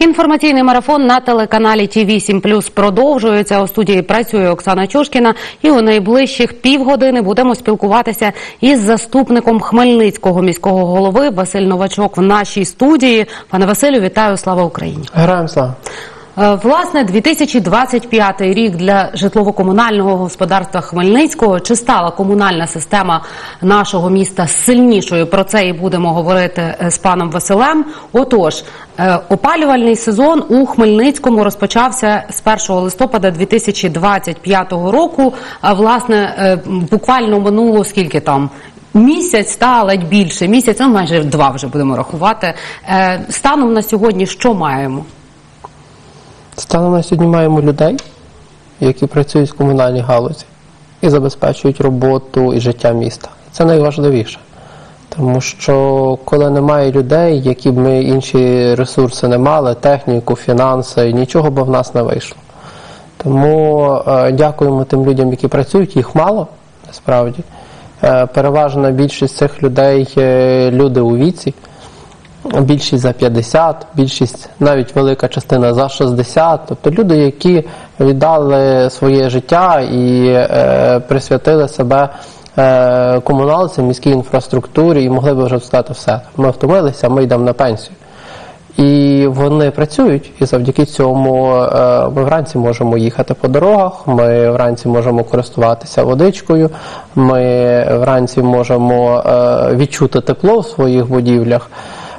Інформаційний марафон на телеканалі Ті 8 Плюс продовжується. У студії працює Оксана Чушкіна. І у найближчих півгодини будемо спілкуватися із заступником Хмельницького міського голови Василь Новачок в нашій студії. Пане Василю, вітаю! Слава Україні! Героям слава. Е, Власне, 2025 рік для житлово-комунального господарства Хмельницького. Чи стала комунальна система нашого міста сильнішою? Про це і будемо говорити е, з паном Василем. Отож, е, опалювальний сезон у Хмельницькому розпочався з 1 листопада 2025 року. А власне, буквально минуло скільки там? Місяць та ледь більше місяць, ну майже два вже будемо рахувати. Станом на сьогодні що маємо? Станом на сьогодні маємо людей, які працюють в комунальній галузі і забезпечують роботу і життя міста. Це найважливіше. Тому що коли немає людей, які б ми інші ресурси не мали, техніку, фінанси, нічого б в нас не вийшло. Тому е, дякуємо тим людям, які працюють, їх мало насправді. Е, переважна більшість цих людей е, люди у віці. Більшість за 50, більшість, навіть велика частина за 60. Тобто люди, які віддали своє життя і е, присвятили себе е, комуналці, міській інфраструктурі і могли б вже сказати все. Ми втомилися, ми йдемо на пенсію. І вони працюють, і завдяки цьому е, ми вранці можемо їхати по дорогах, ми вранці можемо користуватися водичкою, ми вранці можемо е, відчути тепло в своїх будівлях.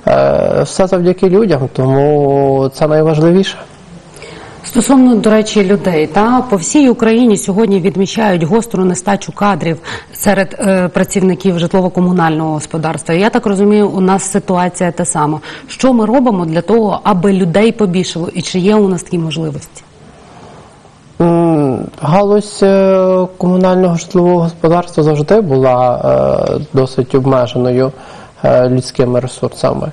Е, Все завдяки людям, тому це найважливіше. Стосовно, до речі, людей, та по всій Україні сьогодні відмічають гостру нестачу кадрів серед е, працівників житлово-комунального господарства. Я так розумію, у нас ситуація та сама. Що ми робимо для того, аби людей побільшало, і чи є у нас такі можливості? Галузь е, комунального житлового господарства завжди була е, досить обмеженою людськими ресурсами.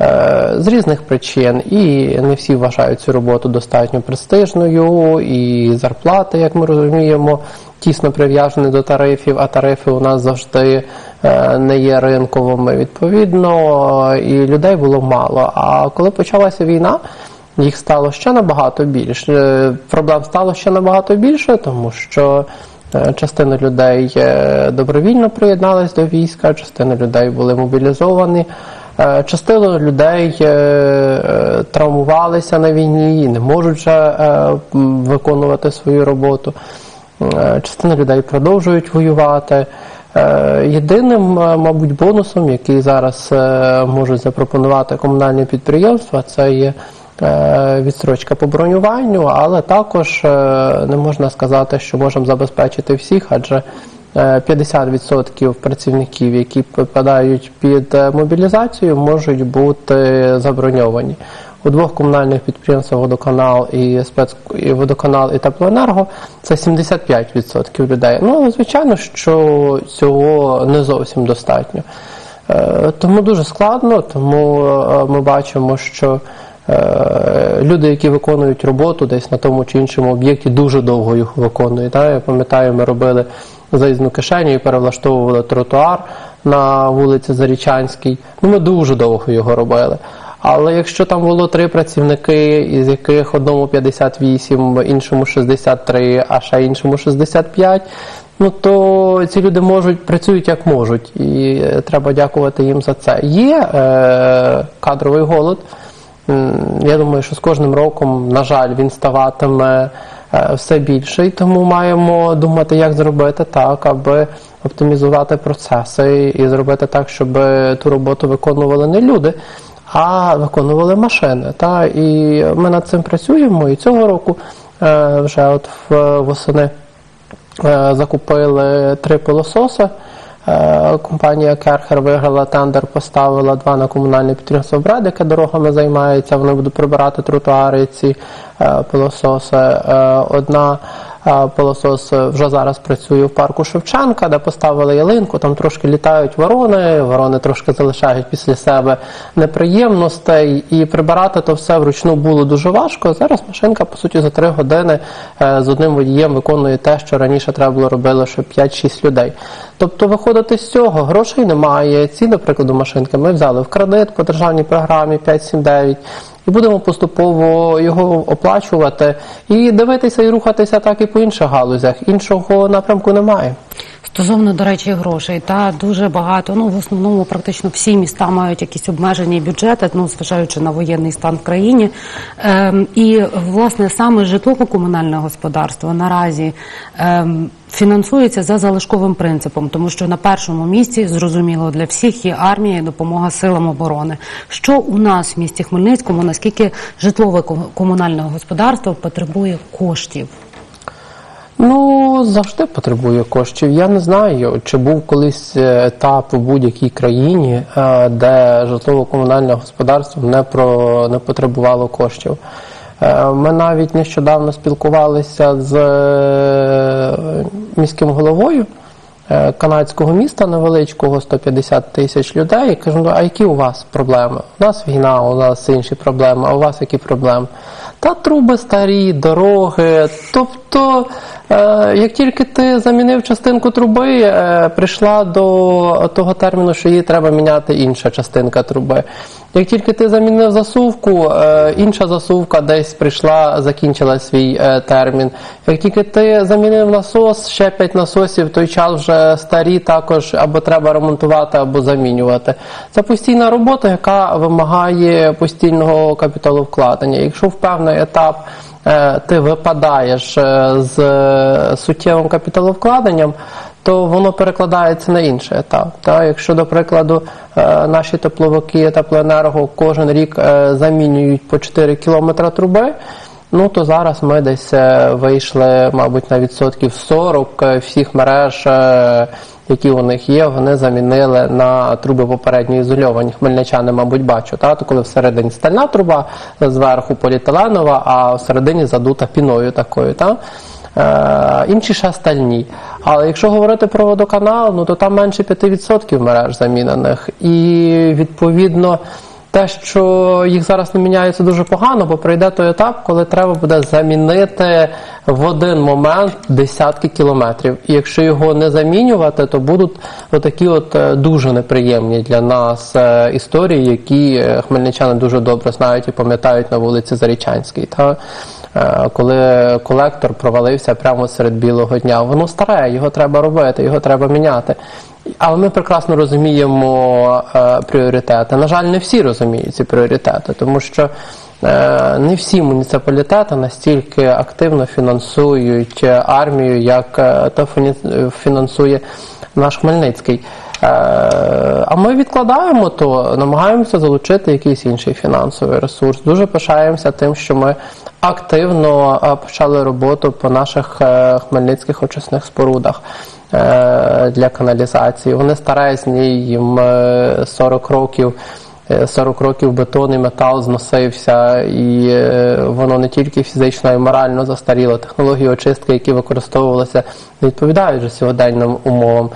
Е, З різних причин, і не всі вважають цю роботу достатньо престижною, і зарплати, як ми розуміємо, тісно прив'язані до тарифів, а тарифи у нас завжди е, не є ринковими. Відповідно, і людей було мало. А коли почалася війна, їх стало ще набагато більше. Е, Проблем стало ще набагато більше, тому що е, частина людей е, добровільно приєдналась до війська, частина людей були мобілізовані. е, Частина людей е, е, травмувалися на війні і не можуть вже е, виконувати свою роботу. Е, Частина людей продовжують воювати. Е, Єдиним, е, мабуть, бонусом, який зараз е, можуть запропонувати комунальні підприємства, це є е, відстрочка по бронюванню, але також е, не можна сказати, що можемо забезпечити всіх, адже е, 50% працівників, які попадають під е, мобілізацію, можуть бути заброньовані. У двох комунальних підприємствах водоканал і спец і водоканал і теплоенерго це 75% людей. Ну звичайно, що цього не зовсім достатньо. Е, Тому дуже складно, тому е, ми бачимо, що е, люди, які виконують роботу десь на тому чи іншому об'єкті, дуже довго їх виконують. Да? Я пам'ятаю, ми робили заїзну кишеню і перевлаштовували тротуар на вулиці Зарічанській. Ну, ми дуже довго його робили. Але якщо там було три працівники, із яких одному 58, іншому 63, а ще іншому 65, ну то ці люди можуть працюють як можуть, і е, треба дякувати їм за це. Є е, кадровий голод. Я думаю, що з кожним роком, на жаль, він ставатиме е, все більше, і тому маємо думати, як зробити так, аби оптимізувати процеси і зробити так, щоб ту роботу виконували не люди, а виконували машини. Та? І ми над цим працюємо. І цього року е, вже от в восени е, закупили три пилососи. Е, Компанія Керхер виграла тендер, поставила два на комунальне підприємство «Бред», яке дорогами займається. Вони будуть прибирати тротуари ці е, пилососи. Е, Одна пилосос вже зараз працює в парку Шевченка, де поставили ялинку. Там трошки літають ворони. Ворони трошки залишають після себе неприємностей. І прибирати то все вручну було дуже важко. Зараз машинка, по суті, за три години е, з одним водієм виконує те, що раніше треба було робити лише 5-6 людей. Тобто виходити з цього грошей немає. Ці, до прикладу, машинки ми взяли в кредит по державній програмі 579. І будемо поступово його оплачувати і дивитися і рухатися так і по інших галузях. Іншого напрямку немає. Стосовно, до речі, грошей, та дуже багато. Ну в основному практично всі міста мають якісь обмежені бюджети, ну зважаючи на воєнний стан в країні. Ем, і власне саме житлово-комунальне господарство наразі ем, фінансується за залишковим принципом, тому що на першому місці зрозуміло для всіх є армія і допомога силам оборони. Що у нас в місті Хмельницькому, наскільки житлове комунальне господарство потребує коштів? Ну, завжди потребує коштів. Я не знаю, чи був колись е, етап у будь-якій країні, е, де житлово-комунальне господарство не про не потребувало коштів. Е, Ми навіть нещодавно спілкувалися з міським головою канадського міста невеличкого, 150 тисяч людей. І кажу, ну а які у вас проблеми? У нас війна, у нас інші проблеми, а у вас які проблеми? Та труби старі, дороги. Тобто, як тільки ти замінив частинку труби, е, прийшла до того терміну, що її треба міняти інша частинка труби. Як тільки ти замінив засувку, е, інша засувка десь прийшла, закінчила свій е, термін. Як тільки ти замінив насос, ще п'ять насосів, той час вже старі також або треба ремонтувати, або замінювати. Це постійна робота, яка вимагає постійного капіталовкладення. Якщо в певний етап е, ти випадаєш е, з е, суттєвим капіталовкладенням, то воно перекладається на інший етап. Та? Якщо, до прикладу, е, наші тепловики теплоенерго кожен рік е, замінюють по 4 кілометри труби, ну то зараз ми десь е, вийшли, мабуть, на відсотків 40 е, всіх мереж. е, Які у них є, вони замінили на труби попередньо ізольовані. Хмельничани, мабуть, бачу, та? то коли всередині стальна труба, зверху поліетиленова, а всередині задута піною такою. Та? Інші ще стальні. Але якщо говорити про водоканал, ну то там менше 5% мереж замінених. І відповідно те, що їх зараз не міняється дуже погано, бо прийде той етап, коли треба буде замінити в один момент десятки кілометрів. І якщо його не замінювати, то будуть отакі от е, дуже неприємні для нас е, історії, які е, хмельничани дуже добре знають і пам'ятають на вулиці Зарічанській. Та? Е, коли колектор провалився прямо серед білого дня. Воно старе, його треба робити, його треба міняти. Але ми прекрасно розуміємо е, пріоритети. На жаль, не всі розуміють ці пріоритети, тому що е, не всі муніципалітети настільки активно фінансують армію, як то фінансує наш Хмельницький. Е, А ми відкладаємо то, намагаємося залучити якийсь інший фінансовий ресурс. Дуже пишаємося тим, що ми активно е, почали роботу по наших е, хмельницьких очисних спорудах для каналізації. Вони старезні, їм е, 40 років. Е, 40 років бетон і метал зносився, і воно не тільки фізично, а й морально застаріло. Технології очистки, які використовувалися, не відповідають вже сьогоденним умовам.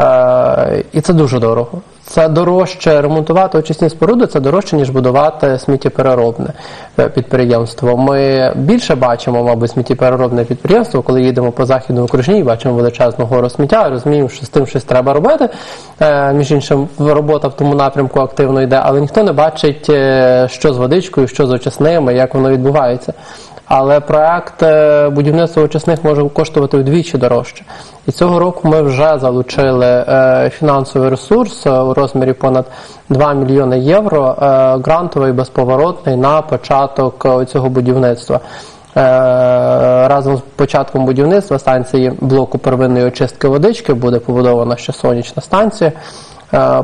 Е, І це дуже дорого. Це дорожче ремонтувати очисні споруди, це дорожче, ніж будувати сміттєпереробне е, підприємство. Ми більше бачимо, мабуть, сміттєпереробне підприємство, коли їдемо по західному окружній, бачимо величезну гору сміття, розуміємо, що з тим щось треба робити. Е, Між іншим, робота в тому напрямку активно йде, але ніхто не бачить, що з водичкою, що з очисними, як воно відбувається. Але проект е, будівництва очисних може коштувати вдвічі дорожче. І цього року ми вже залучили е, фінансовий ресурс е, у розмірі понад 2 мільйони євро, грантовий безповоротний на початок цього будівництва. Разом з початком будівництва станції блоку первинної очистки водички буде побудована ще сонячна станція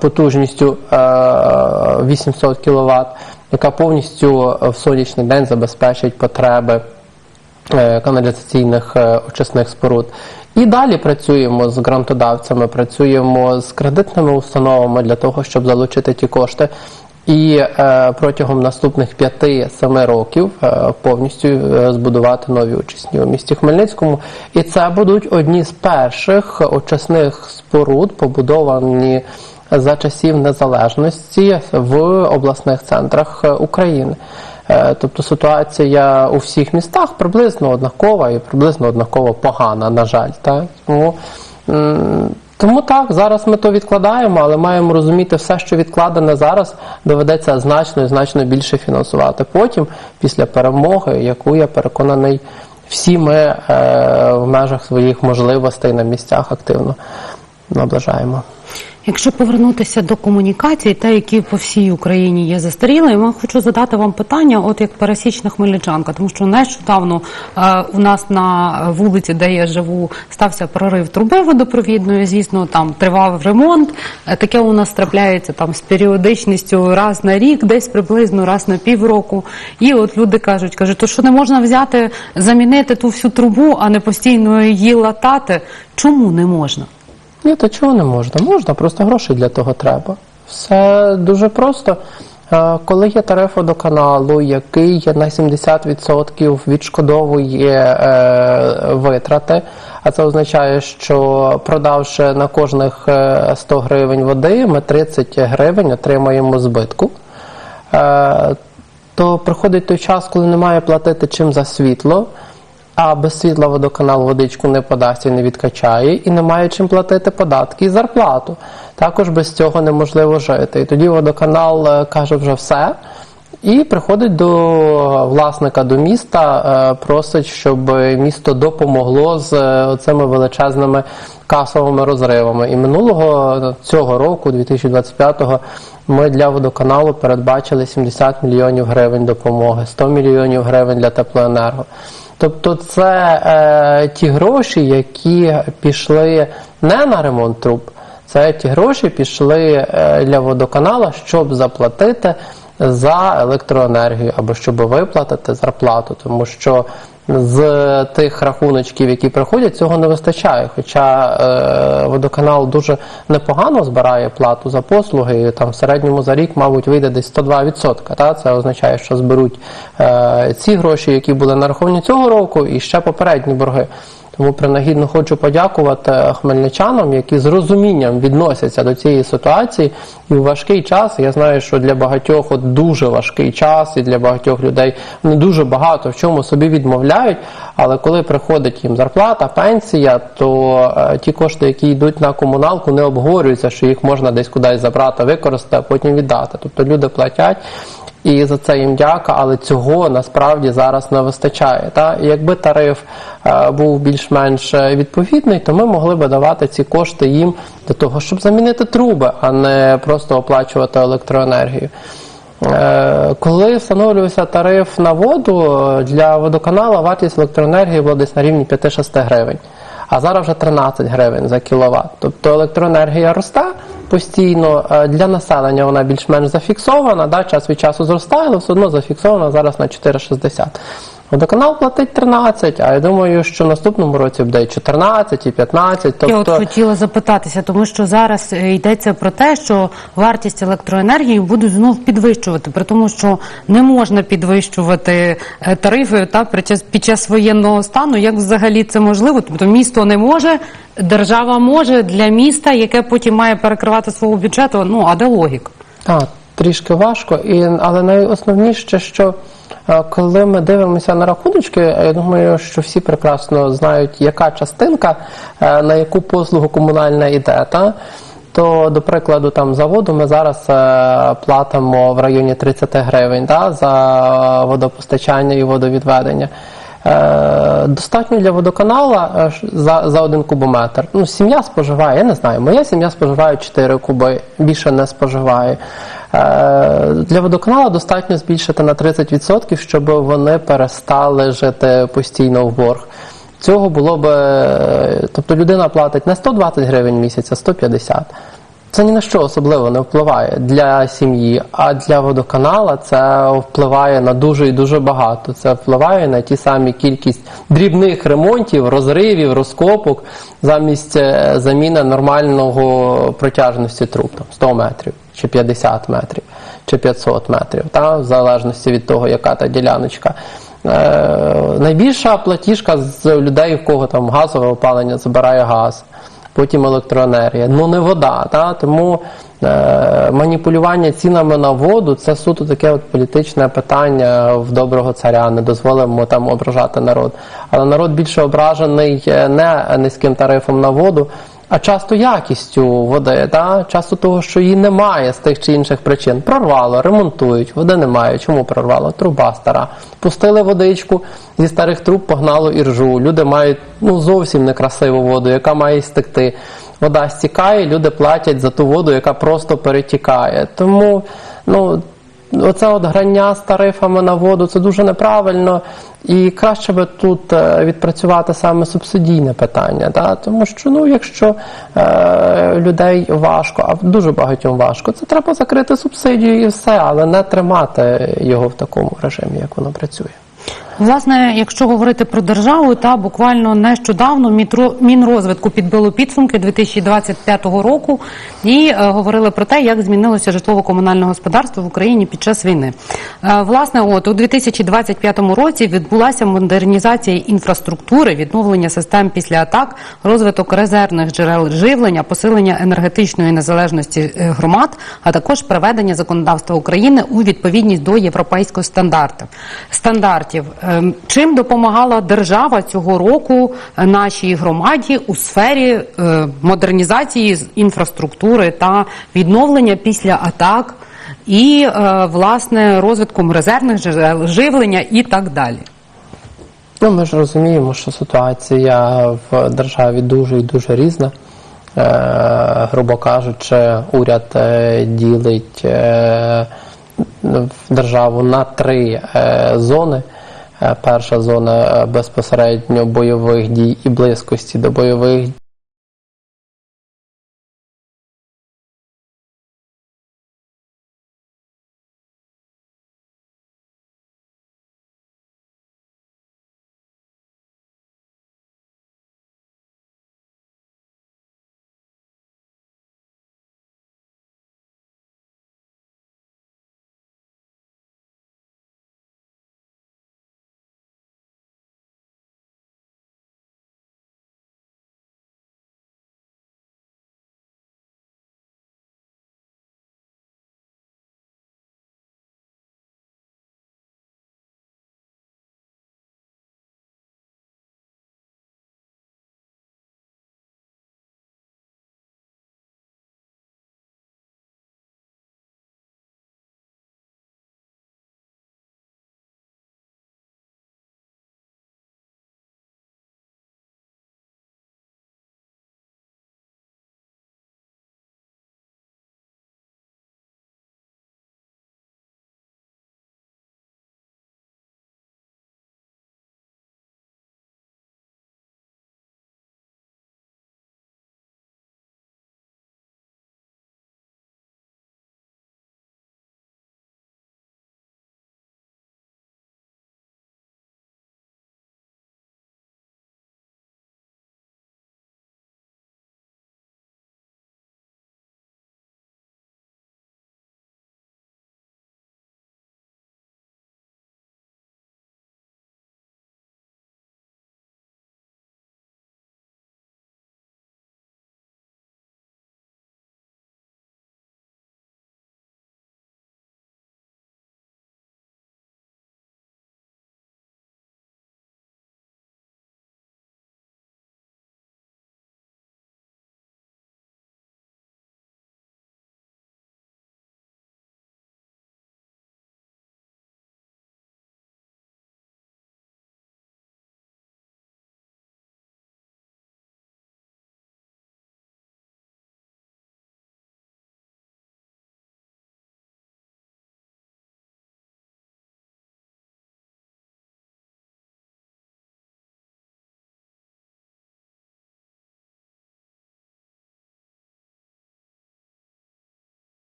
потужністю е, 800 кВт, яка повністю в сонячний день забезпечить потреби е, каналізаційних е, очисних споруд. І далі працюємо з грантодавцями, працюємо з кредитними установами для того, щоб залучити ті кошти. І е, протягом наступних 5-7 років е, повністю е, збудувати нові очисні у місті Хмельницькому. І це будуть одні з перших очисних споруд, побудовані за часів незалежності в обласних центрах е, України. Е, Тобто ситуація у всіх містах приблизно однакова і приблизно однаково погана, на жаль. Так? Тому Тому так, зараз ми то відкладаємо, але маємо розуміти, все, що відкладене зараз, доведеться значно і значно більше фінансувати. Потім, після перемоги, яку я переконаний, всі ми е, в межах своїх можливостей на місцях активно наближаємо. Якщо повернутися до комунікацій, та які по всій Україні є застарілими, я хочу задати вам питання, от як пересічна хмельничанка, тому що нещодавно е, у нас на вулиці, де я живу, стався прорив труби водопровідної. Звісно, там тривав ремонт. Е, таке у нас трапляється там з періодичністю раз на рік, десь приблизно раз на півроку. І от люди кажуть, кажуть, то що не можна взяти, замінити ту всю трубу, а не постійно її латати. Чому не можна? Ні, то чого не можна? Можна, просто грошей для того треба. Все дуже просто. Е, Коли є тариф водоканалу, який на 70% відшкодовує е, витрати, а це означає, що продавши на кожних е, 100 гривень води, ми 30 гривень отримаємо збитку. Е, то приходить той час, коли немає платити чим за світло, а без світла водоканал водичку не подасть і не відкачає, і немає чим платити податки і зарплату. Також без цього неможливо жити. І тоді водоканал е, каже вже все. І приходить до власника до міста, е, просить, щоб місто допомогло з е, цими величезними касовими розривами. І минулого цього року, 2025-го, ми для водоканалу передбачили 70 мільйонів гривень допомоги, 100 мільйонів гривень для теплоенерго. Тобто це е, ті гроші, які пішли не на ремонт труб, це ті гроші пішли е, для водоканала, щоб заплатити за електроенергію або щоб виплатити зарплату, тому що з тих рахуночків, які приходять, цього не вистачає. Хоча е, водоканал дуже непогано збирає плату за послуги, там в середньому за рік, мабуть, вийде десь 102%. Та? Це означає, що зберуть е, ці гроші, які були нараховані цього року, і ще попередні борги. Тому принагідно хочу подякувати хмельничанам, які з розумінням відносяться до цієї ситуації. І в важкий час я знаю, що для багатьох от дуже важкий час, і для багатьох людей вони дуже багато в чому собі відмовляють. Але коли приходить їм зарплата, пенсія, то е, ті кошти, які йдуть на комуналку, не обговорюються, що їх можна десь кудись забрати, використати, а потім віддати. Тобто люди платять. І за це їм дяка, але цього насправді зараз не вистачає. Та І якби тариф е, був більш-менш е, відповідний, то ми могли би давати ці кошти їм для того, щоб замінити труби, а не просто оплачувати електроенергію. Е, Коли встановлювався тариф на воду е, для водоканалу, вартість електроенергії була десь на рівні 5-6 гривень. А зараз вже 13 гривень за кіловат. Тобто електроенергія росте постійно. Е, Для населення вона більш-менш зафіксована, да, час від часу зростає, але все одно зафіксована зараз на 4,60. Водоканал платить 13, а я думаю, що в наступному році буде і 14, і 15. Тобто... Я от хотіла запитатися, тому що зараз е, йдеться про те, що вартість електроенергії будуть знов підвищувати, при тому, що не можна підвищувати е, тарифи та під час, під час воєнного стану. Як взагалі це можливо? Тобто місто не може, держава може для міста, яке потім має перекривати свого бюджету. Ну а де логіка? Так, трішки важко, і, але найосновніше, що коли ми дивимося на рахуночки, я думаю, що всі прекрасно знають, яка частинка, е, на яку послугу комунальна йде. Та? То, до прикладу, там за воду ми зараз е, платимо в районі 30 гривень да, за водопостачання і водовідведення. Е, достатньо для водоканала за, за один кубометр. Ну, сім'я споживає, я не знаю, моя сім'я споживає 4 куби, більше не споживає. Е, для водоканалу достатньо збільшити на 30%, щоб вони перестали жити постійно в борг. Цього було б, е, тобто людина платить не 120 гривень місяць, а 150. Це ні на що особливо не впливає для сім'ї, а для водоканала це впливає на дуже і дуже багато. Це впливає на ті самі кількість дрібних ремонтів, розривів, розкопок замість е, заміни нормального протяжності труб, там 100 метрів, чи 50 метрів, чи 500 метрів, та, в залежності від того, яка та діляночка. Е, найбільша платіжка з людей, в кого там газове опалення забирає газ потім електроенергія. Ну не вода. Та? Тому е, маніпулювання цінами на воду це суто таке от політичне питання в доброго царя. Не дозволимо там ображати народ. Але народ більше ображений е, не низьким тарифом на воду, а часто якістю води, да? часто того, що її немає з тих чи інших причин. Прорвало, ремонтують, води немає. Чому прорвало? Труба стара. Пустили водичку зі старих труб, погнало іржу. Люди мають ну, зовсім некрасиву воду, яка має стекти. Вода стікає, люди платять за ту воду, яка просто перетікає. Тому ну, оце от грання з тарифами на воду це дуже неправильно. І краще би тут е, відпрацювати саме субсидійне питання. Да? Тому що ну, якщо е, людей важко, а дуже багатьом важко, це треба закрити субсидію і все, але не тримати його в такому режимі, як воно працює. Власне, якщо говорити про державу, та буквально нещодавно Мінрозвитку підбило підсумки 2025 року і е, говорили про те, як змінилося житлово-комунальне господарство в Україні під час війни. Е, власне, от у 2025 році відбулася модернізація інфраструктури, відновлення систем після атак, розвиток резервних джерел живлення, посилення енергетичної незалежності е, громад, а також приведення законодавства України у відповідність до європейських стандартів. Ем, Чим допомагала держава цього року е, нашій громаді у сфері е, модернізації інфраструктури та відновлення після атак і е, власне розвитком резервних джерел живлення і так далі? Ну, ми ж розуміємо, що ситуація в державі дуже і дуже різна. Грубо кажучи, уряд ділить державу на три зони. Е, Перша зона е, безпосередньо бойових дій і близькості до бойових